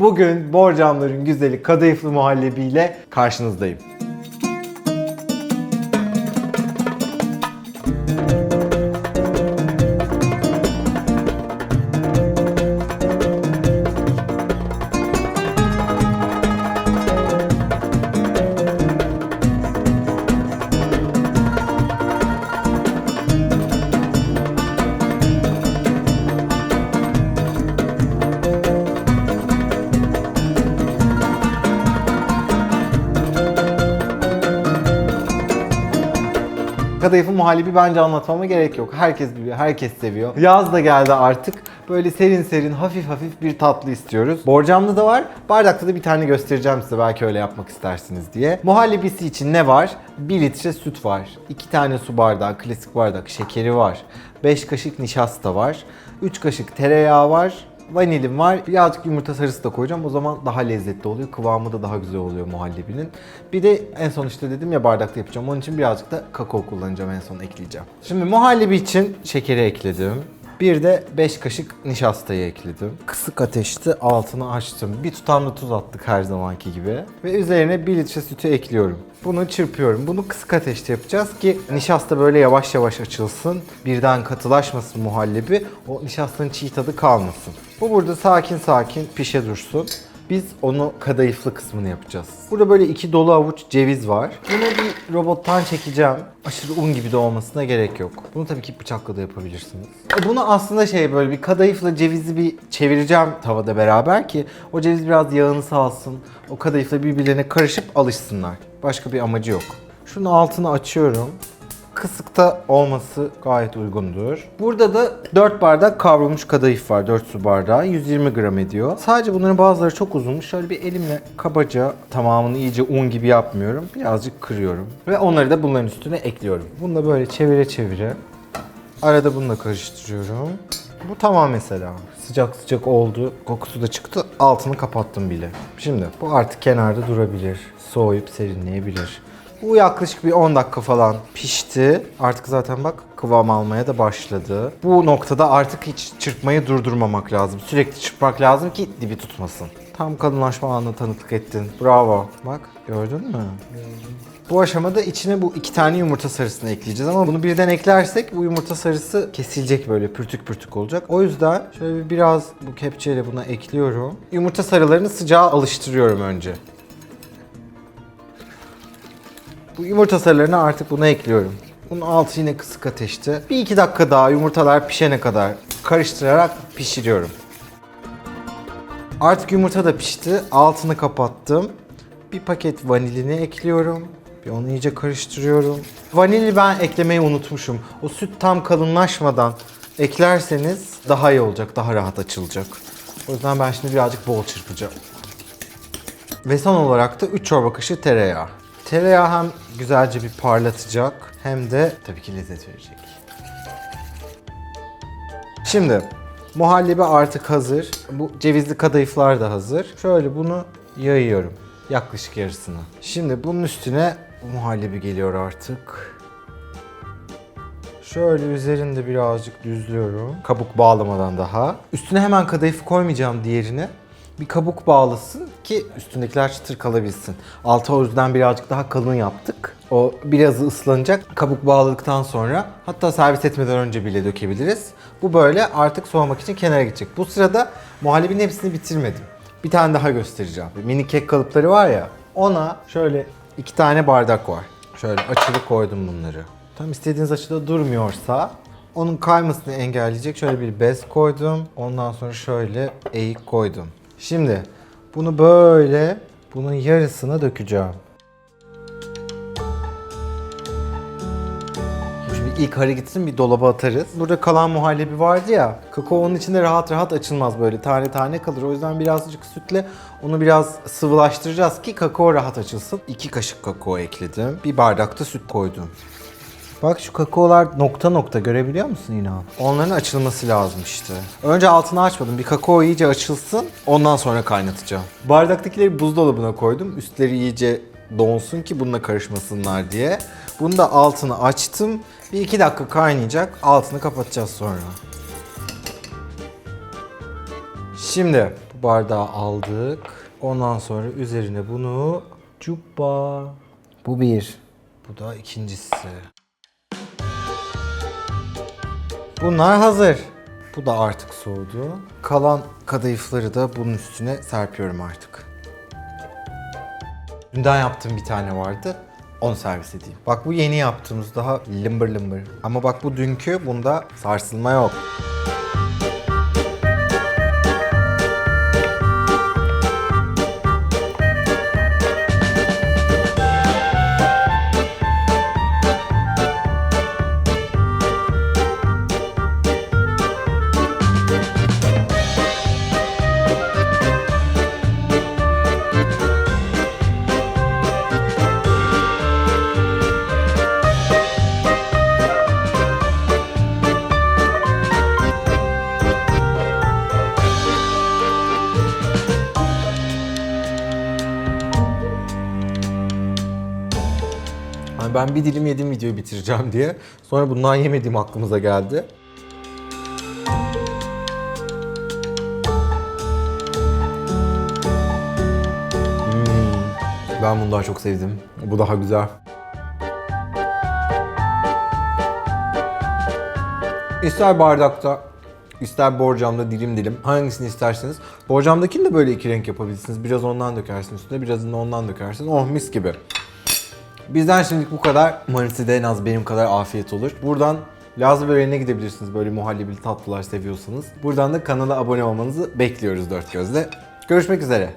Bugün borcamların güzeli kadayıflı muhallebiyle karşınızdayım. Kadayıfı muhallebi bence anlatmama gerek yok. Herkes biliyor, herkes seviyor. Yaz da geldi artık. Böyle serin serin, hafif hafif bir tatlı istiyoruz. Borcamlı da var. Bardakta da bir tane göstereceğim size belki öyle yapmak istersiniz diye. Muhallebisi için ne var? 1 litre süt var. 2 tane su bardağı, klasik bardak şekeri var. 5 kaşık nişasta var. 3 kaşık tereyağı var. Vanilim var. Birazcık yumurta sarısı da koyacağım. O zaman daha lezzetli oluyor. Kıvamı da daha güzel oluyor muhallebinin. Bir de en son işte dedim ya bardakta yapacağım. Onun için birazcık da kakao kullanacağım en son ekleyeceğim. Şimdi muhallebi için şekeri ekledim. Bir de 5 kaşık nişastayı ekledim. Kısık ateşte altını açtım. Bir tutam da tuz attık her zamanki gibi. Ve üzerine 1 litre sütü ekliyorum. Bunu çırpıyorum. Bunu kısık ateşte yapacağız ki nişasta böyle yavaş yavaş açılsın. Birden katılaşmasın muhallebi. O nişastanın çiğ tadı kalmasın. Bu burada sakin sakin pişe dursun. Biz onu kadayıflı kısmını yapacağız. Burada böyle iki dolu avuç ceviz var. Bunu bir robottan çekeceğim. Aşırı un gibi de olmasına gerek yok. Bunu tabii ki bıçakla da yapabilirsiniz. E Bunu aslında şey böyle bir kadayıfla cevizi bir çevireceğim tavada beraber ki o ceviz biraz yağını salsın. O kadayıfla birbirlerine karışıp alışsınlar. Başka bir amacı yok. Şunun altını açıyorum. Kısıkta olması gayet uygundur. Burada da 4 bardak kavrulmuş kadayıf var. 4 su bardağı. 120 gram ediyor. Sadece bunların bazıları çok uzunmuş. Şöyle bir elimle kabaca tamamını iyice un gibi yapmıyorum. Birazcık kırıyorum. Ve onları da bunların üstüne ekliyorum. Bunu da böyle çevire çevire. Arada bununla karıştırıyorum. Bu tamam mesela. Sıcak sıcak oldu. Kokusu da çıktı. Altını kapattım bile. Şimdi bu artık kenarda durabilir. Soğuyup serinleyebilir. Bu yaklaşık bir 10 dakika falan pişti. Artık zaten bak kıvam almaya da başladı. Bu noktada artık hiç çırpmayı durdurmamak lazım. Sürekli çırpmak lazım ki dibi tutmasın. Tam kalınlaşma anına tanıklık ettin. Bravo. Bak gördün mü? Bu aşamada içine bu iki tane yumurta sarısını ekleyeceğiz ama bunu birden eklersek bu yumurta sarısı kesilecek böyle pürtük pürtük olacak. O yüzden şöyle bir biraz bu kepçeyle buna ekliyorum. Yumurta sarılarını sıcağa alıştırıyorum önce. Bu yumurta sarılarını artık buna ekliyorum. Bunun altı yine kısık ateşte. Bir iki dakika daha yumurtalar pişene kadar karıştırarak pişiriyorum. Artık yumurta da pişti. Altını kapattım. Bir paket vanilini ekliyorum. Bir onu iyice karıştırıyorum. Vanili ben eklemeyi unutmuşum. O süt tam kalınlaşmadan eklerseniz daha iyi olacak, daha rahat açılacak. O yüzden ben şimdi birazcık bol çırpacağım. Ve son olarak da 3 çorba kaşığı tereyağı. Tereyağı hem güzelce bir parlatacak hem de tabii ki lezzet verecek. Şimdi muhallebi artık hazır. Bu cevizli kadayıflar da hazır. Şöyle bunu yayıyorum. Yaklaşık yarısını. Şimdi bunun üstüne muhallebi geliyor artık. Şöyle üzerinde birazcık düzlüyorum. Kabuk bağlamadan daha. Üstüne hemen kadayıf koymayacağım diğerine. Bir kabuk bağlasın ki üstündekiler çıtır kalabilsin. Altı o yüzden birazcık daha kalın yaptık. O biraz ıslanacak. Kabuk bağladıktan sonra hatta servis etmeden önce bile dökebiliriz. Bu böyle artık soğumak için kenara gidecek. Bu sırada muhallebinin hepsini bitirmedim. Bir tane daha göstereceğim. Mini kek kalıpları var ya. Ona şöyle iki tane bardak var. Şöyle açılı koydum bunları. Tam istediğiniz açıda durmuyorsa onun kaymasını engelleyecek şöyle bir bez koydum. Ondan sonra şöyle eğik koydum. Şimdi bunu böyle bunun yarısına dökeceğim. Şimdi ilk harı gitsin bir dolaba atarız. Burada kalan muhallebi vardı ya. Kakao onun içinde rahat rahat açılmaz böyle tane tane kalır. O yüzden birazcık sütle onu biraz sıvılaştıracağız ki kakao rahat açılsın. 2 kaşık kakao ekledim. Bir bardak da süt koydum. Bak şu kakaolar nokta nokta görebiliyor musun İnan? Onların açılması lazım işte. Önce altını açmadım. Bir kakao iyice açılsın. Ondan sonra kaynatacağım. Bardaktakileri buzdolabına koydum. Üstleri iyice donsun ki bununla karışmasınlar diye. Bunu da altını açtım. Bir iki dakika kaynayacak. Altını kapatacağız sonra. Şimdi Bu bardağı aldık. Ondan sonra üzerine bunu cuppa. Bu bir. Bu da ikincisi. Bunlar hazır. Bu da artık soğudu. Kalan kadayıfları da bunun üstüne serpiyorum artık. Dünden yaptığım bir tane vardı. Onu servis edeyim. Bak bu yeni yaptığımız daha lımbır lımbır. Ama bak bu dünkü bunda sarsılma yok. Ben bir dilim yedim videoyu bitireceğim diye. Sonra bundan yemediğim aklımıza geldi. Hmm, Ben bunu daha çok sevdim. Bu daha güzel. İster bardakta, ister borcamda dilim dilim. Hangisini isterseniz. Borcamdakini de böyle iki renk yapabilirsiniz. Biraz ondan dökersin üstüne, birazını ondan dökersin. Oh mis gibi. Bizden şimdilik bu kadar. Umarım size de en az benim kadar afiyet olur. Buradan Lazlı böreğine gidebilirsiniz böyle muhallebili tatlılar seviyorsanız. Buradan da kanala abone olmanızı bekliyoruz dört gözle. Görüşmek üzere.